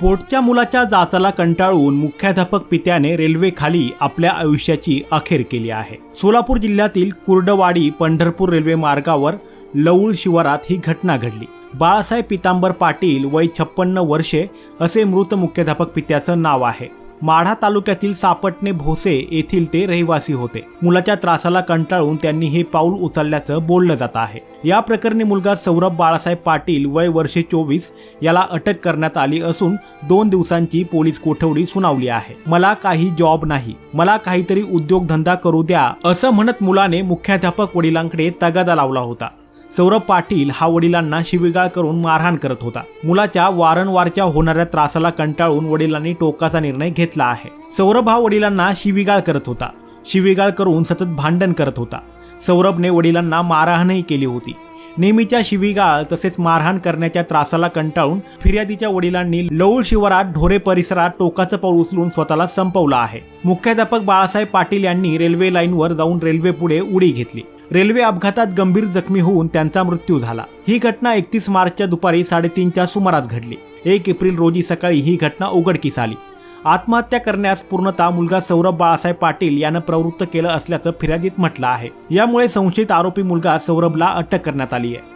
पोटच्या मुलाच्या जाचाला कंटाळून मुख्याध्यापक पित्याने रेल्वे खाली आपल्या आयुष्याची अखेर केली आहे. सोलापूर जिल्ह्यातील कुर्डवाडी पंढरपूर रेल्वे मार्गावर लवूळ शिवारात ही घटना घडली. बाळासाहेब पितांबर पाटील वय छप्पन्न वर्षे असे मृत मुख्याध्यापक पित्याचं नाव आहे. माढा तालुक्यातील सापटणे भोसे येथील ते रहिवासी होते. मुलाच्या त्रासाला कंटाळून त्यांनी हे पाऊल उचलल्याचं बोललं जात आहे. या प्रकरणी मुलगा सौरभ बाळासाहेब पाटील वय वर्षे चोवीस याला अटक करण्यात आली असून दोन दिवसांची पोलीस कोठवडी सुनावली आहे. मला काही जॉब नाही. मला काहीतरी उद्योगधंदा करू द्या असं म्हणत मुलाने मुख्याध्यापक वडिलांकडे तगादा लावला होता. सौरभ पाटील हा वडिलांना शिवीगाळ करून मारहाण करत होता. मुलाच्या वारंवारच्या होणाऱ्या त्रासाला कंटाळून वडिलांनी टोकाचा निर्णय घेतला आहे. सौरभ हा वडिलांना शिवीगाळ करत होता. शिवीगाळ करून सतत भांडण करत होता. सौरभने वडिलांना मारहाणही केली होती. नेहमीच्या शिवीगाळ तसेच मारहाण करण्याच्या त्रासाला कंटाळून फिर्यादीच्या वडिलांनी लवळ शिवारात ढोरे परिसरात टोकाचं पाऊल उचलून स्वतःला संपवलं आहे. मुख्याध्यापक बाळासाहेब पाटील यांनी रेल्वे लाईनवर जाऊन रेल्वे पुढे उडी घेतली. रेल्वे अपघातात गंभीर जखमी होऊन त्यांचा मृत्यू झाला. ही घटना एकतीस मार्चच्या दुपारी साडेतीनच्या सुमारास घडली. एक एप्रिल रोजी सकाळी ही घटना उघडकीस आली. आत्महत्या करण्यास पूर्णतः मुलगा सौरभ बाळासाहेब पाटील यानं प्रवृत्त केलं असल्याचं फिर्यादीत म्हटलं आहे. यामुळे संशयित आरोपी मुलगा सौरभला अटक करण्यात आली आहे.